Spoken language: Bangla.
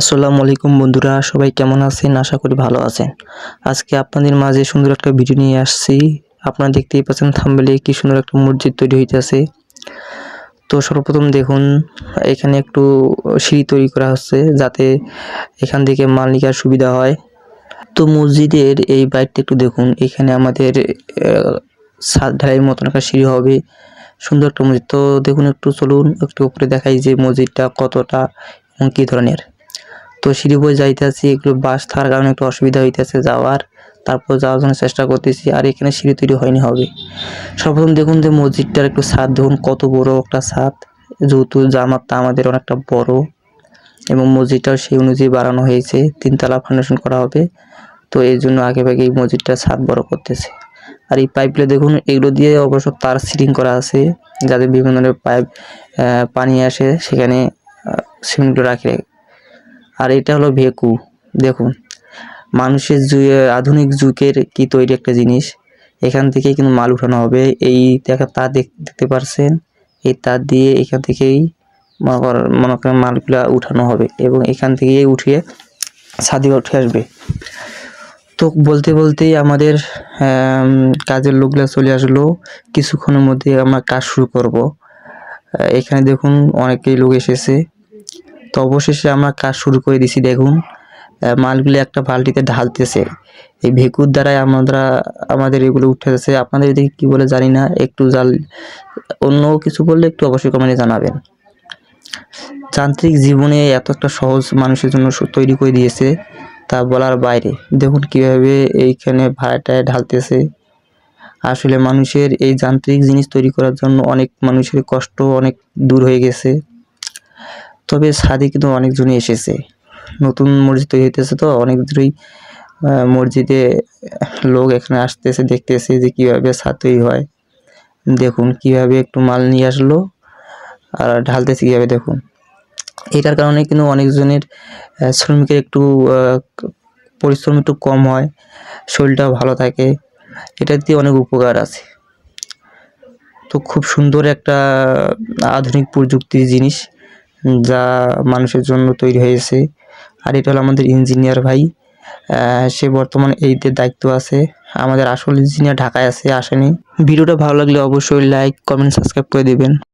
আসসালামু আলাইকুম বন্ধুরা, সবাই কেমন আছেন? আশা করি ভালো আছেন। আজকে আপনাদের মাঝে সুন্দর একটা ভিডিও নিয়ে আসছি। আপনারা দেখতেই পাচ্ছেন থাম্বেলে কি সুন্দর একটা মসজিদ তৈরি হইতেছে। তো সর্বপ্রথম দেখুন, এখানে একটু সিঁড়ি তৈরি করা হচ্ছে যাতে এখান থেকে মাল নিকার সুবিধা হয়। তো মসজিদের এই বাইকটা একটু দেখুন, এখানে আমাদের ছাদ ঢালাইয়ের মতন একটা সিঁড়ি হবে। সুন্দর একটা মসজিদ। তো দেখুন একটু চলুন, একটু উপরে দেখাই যে মসজিদটা কতটা এবং কী ধরনের। তো সিঁড়ি বয়ে যাইতেছি, এগুলো বাস থাকার কারণে একটু অসুবিধা হইতেছে যাওয়ার। তারপর যাওয়ার জন্য চেষ্টা করতেছি, আর এখানে সিঁড়ি তৈরি হয়নি হবে। সর্বপ্রথম দেখুন যে মসজিদটার একটু ছাদ, দেখুন কত বড় একটা ছাদ। যেহেতু জামাতটা আমাদের অনেকটা বড় এবং মসজিদটাও সেই অনুযায়ী বাড়ানো হয়েছে, তিনতলা ফাউন্ডেশন করা হবে। তো এই জন্য আগে ভাগে এই মসজিদটা ছাদ বড় করতেছে। আর এই পাইপগুলো দেখুন, এগুলো দিয়ে অবশ্য তার সিটিং করা আছে, যাতে বিভিন্ন ধরনের পাইপ পানি আসে, সেখানে সিমেন্টগুলো রাখে আর এটা হলো ভেকু, দেখুন। মানুষের যুগে আধুনিক যুগের কি তৈরি একটা জিনিস। এখান থেকে কিন্তু মাল উঠানো হবে। এই দেখা দেখ- দেখতে পারছেন? এই তার দিয়ে এখান থেকেই মনে কর- মনে করেন মালগুলা উঠানো হবে এবং এখান থেকেই উঠিয়ে ছাদে উঠে আসবে। তো বলতে বলতেই আমাদের কাজের লোকগুলা চলে আসলো। কিছুক্ষণের মধ্যে আমরা কাজ শুরু করব। এখানে দেখুন অনেকেই লোক এসেছে। তো অবশেষে আমরা কাজ শুরু করে দিছি, দেখুন। মালগুলি একটা বালতিতে ঢালতেছে। এই ভেকুর দ্বারাই আমরা, আমাদের এগুলো উঠতেছে আপনাদের এদিকে কী বলে জানি না, একটু জাল, অন্য কিছু বললে একটু অবশ্যই কমেন্টে জানাবেন। যান্ত্রিক জীবনে এত একটা সহজ মানুষের জন্য তৈরি করে দিয়েছে, তা বলার বাইরে। দেখুন কীভাবে এইখানে ভাড়াটায় ঢালতেছে। আসলে মানুষের এই যান্ত্রিক জিনিস তৈরি করার জন্য অনেক মানুষের কষ্ট অনেক দূর হয়ে গেছে। তবে ছাদে কিন্তু অনেকজনই এসেছে। নতুন মসজিদ তৈরি হইতেছে তো, অনেক দূরই মসজিদে লোক এখানে আসতেছে, দেখতেছে যে কীভাবে ছাদ তৈরি হয়। দেখুন কীভাবে একটু মাল নিয়ে আসলো আর ঢালতেছে কীভাবে, দেখুন। এটার কারণে কিন্তু অনেকজনের শ্রমিকের একটু পরিশ্রম একটু কম হয়, শরীরটাও ভালো থাকে। এটা দিয়ে অনেক উপকার আছে। তো খুব সুন্দর একটা, আধুনিক প্রযুক্তির জিনিস। যা মানুষের জন্য তৈরি হয়েছে। আর এটা হলো আমাদের ইঞ্জিনিয়ার ভাই। সে বর্তমানে এইতে দায়িত্ব আছে। আমাদের আসল ইঞ্জিনিয়ার ঢাকায় আছে, আসেনি। ভিডিওটা ভালো লাগলে অবশ্যই লাইক কমেন্ট সাবস্ক্রাইব করে দেবেন।